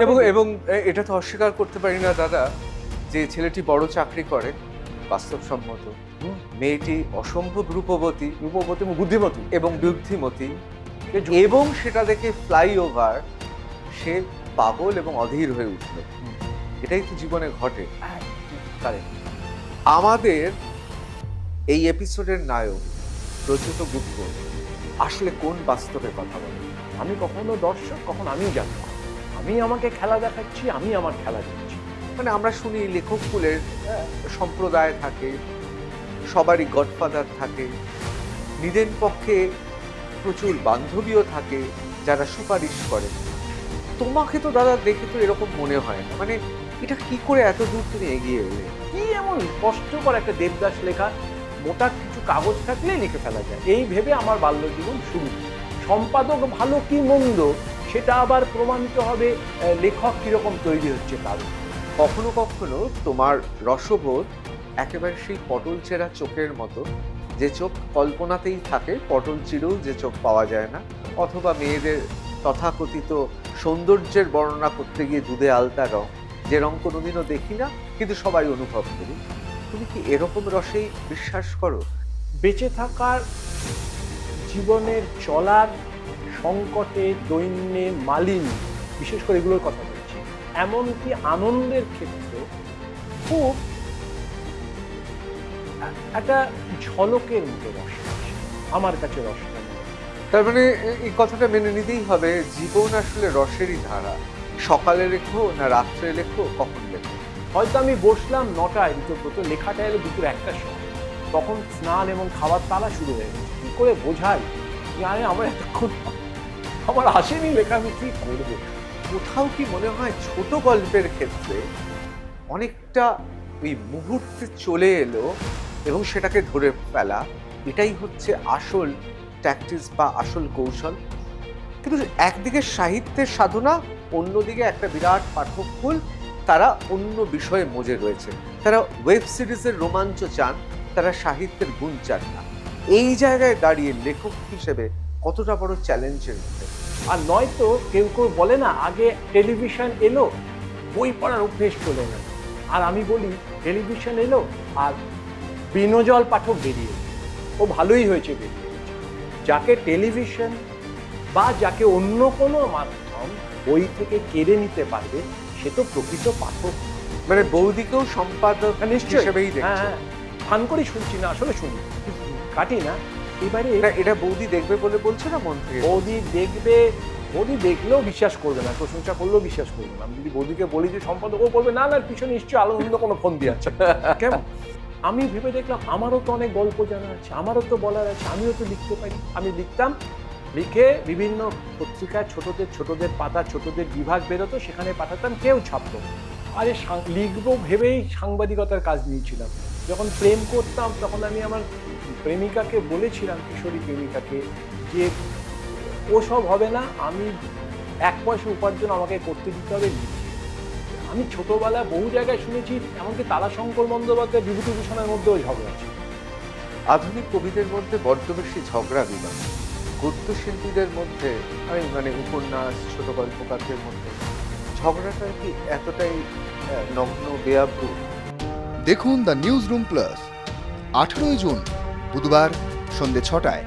এবং এবং এটা তো অস্বীকার করতে পারি না দাদা। যে ছেলেটি বড় চাকরি করে বাস্তবসম্মত। মেয়েটি অসম্ভব রূপবতী রূপবতী বুদ্ধিমতী। এবং বুদ্ধিমতী। এবং সেটা দেখে ফ্লাইওভার সে পাগল এবং অধীর হয়ে উঠল। এটাই তো জীবনে ঘটে। হ্যাঁ. আমাদের এই এপিসোডের নায়ক রচিত গুপ্ত আসলে কোন বাস্তবে কথা বলে? আমি কখনো দর্শক কখন আমি জানি আমি আমাকে খেলা দেখাচ্ছি আমি আমার খেলা দিচ্ছি। মানে আমরা শুনি লেখক কুলের সম্প্রদায় থাকে সবারই গডফাদার থাকে নিজের পক্ষে প্রচুর বান্ধবীও থাকে যারা সুপারিশ করে। তোমাকে তো দাদা দেখে তো এরকম মনে হয় না। মানে এটা কি করে এত দূর তুমি এগিয়ে এলে? কি এমন কষ্টকর একটা দেবদাস লেখা? মোটা কিছু কাগজ থাকলেই লিখে ফেলা যায়। এই ভেবে আমার বাল্য জীবন শুরু। সম্পাদক ভালো কি মন্দ? সেটা আবার প্রমাণিত হবে লেখক কীরকম তৈরি হচ্ছে তার। কখনো কখনো তোমার রসবোধ একেবারে সেই পটল চেরা চোখের মতো। যে চোখ কল্পনাতেই থাকে পটল চিরেও যে চোখ পাওয়া যায় না। অথবা মেয়েদের তথাকথিত সৌন্দর্যের বর্ণনা করতে গিয়ে দুধে আলতা রং। যে রং কোনোদিনও দেখি না কিন্তু সবাই অনুভব করি। তুমি কি এরকম রসেই বিশ্বাস করো? বেঁচে থাকার জীবনের চলার সংকটে দৈন্যে মালিন বিশেষ করে এগুলোর কথা বলছি। এমনকি আনন্দের ক্ষেত্রে খুব একটা ঝলকের মতো রস আমার কাছে রসটা তার মানে এই কথাটা মেনে নিতেই হবে জীবন আসলে রসেরই ধারা। সকালে লেখো না রাত্রে লেখো কখন লেখো? হয়তো আমি বসলাম নটায় ঋতব্রত লেখাটা এলো দুপুর একটার সময়। তখন স্নান এবং খাবার তালা শুরু হয়ে গেছে। কি করে বোঝাই? জানে আমার এতক্ষণ আমার আসেনি লেখা আমি কি করব কোথাও কি মনে হয় ছোট গল্পের ক্ষেত্রে অনেকটা ওই মুহূর্তে চলে এলো এবং সেটাকে ধরে ফেলা এটাই হচ্ছে আসল ট্যাকটিস বা আসল কৌশল কিন্তু একদিকে সাহিত্যের সাধনা অন্যদিকে একটা বিরাট পাঠককুল তারা অন্য বিষয়ে মজে রয়েছে তারা ওয়েব সিরিজের রোমাঞ্চ চান তারা সাহিত্যের গুণ চান না এই জায়গায় দাঁড়িয়ে লেখক হিসেবে কতটা বড় চ্যালেঞ্জের মধ্যে আর নয়তো কেউ কেউ বলে না আগে টেলিভিশন এলো বই পড়ার অভ্যেস চলে গেল। আর আমি বলি টেলিভিশন এলো আর বিনোজল পাঠক বেরিয়ে ও ভালোই হয়েছে বেরিয়ে যাকে টেলিভিশন বা যাকে অন্য কোনো মাধ্যম বই থেকে কেড়ে নিতে পারবে সে তো প্রকৃত পাঠক। মানে বৌদিকেও সম্পাদক হ্যাঁ, নিশ্চয়ই। হ্যাঁ দেখছে। হ্যাঁ ফান করে শুনছি না আসলে শুনি। কাটি না। এবারে এটা এটা বৌদি দেখবে বলে বলছে না মন থেকে বৌদি দেখবে বৌদি দেখলেও বিশ্বাস করবে না প্রশংসা করলেও বিশ্বাস করবে না। আমি যদি বৌদিকে বলি যে সম্পাদক ও বলবে না না পিছনে নিশ্চয়ই আলো অন্য কোনো ফোন দিয়ে আছে। কেমন? আমি ভেবে দেখলাম আমারও তো অনেক গল্প জানা আছে আমারও তো বলার আছে আমিও তো লিখতে পারি। আমি লিখতাম লিখে বিভিন্ন পত্রিকায় ছোটদের ছোটদের পাতা ছোটদের বিভাগ বেরোতো সেখানে পাঠাতাম কেউ ছাপতো। আরে সাং- লিখব ভেবেই সাংবাদিকতার কাজ নিয়েছিলাম। যখন প্রেম করতাম, তখন আমি আমার প্রেমিকাকে বলেছিলাম, কিশোরী প্রেমিকাকে, যে ওসব হবে না, আমি এক পয়সা উপার্জন আমাকে করতে দিতে হবে। আমি ছোটবেলা বহু জায়গায় শুনেছি, এমনকি তারাশঙ্কর বন্দ্যোপাধ্যায় বিভূতিভূষণের মধ্যেও ঝগড়া আছে আধুনিক কবিদের মধ্যে বড্ড বেশি ঝগড়া বিবাদ। গদ্য শিল্পীদের মধ্যে আমি মানে উপন্যাস, ছোট গল্পকারদের মধ্যে, ঝগড়াটা কি এতটাই নগ্ন বেয়াব্রু দেখুন দ্য নিউজ রুম প্লাস। আঠারোই জুন বুধবার সন্ধ্যে ছটায়।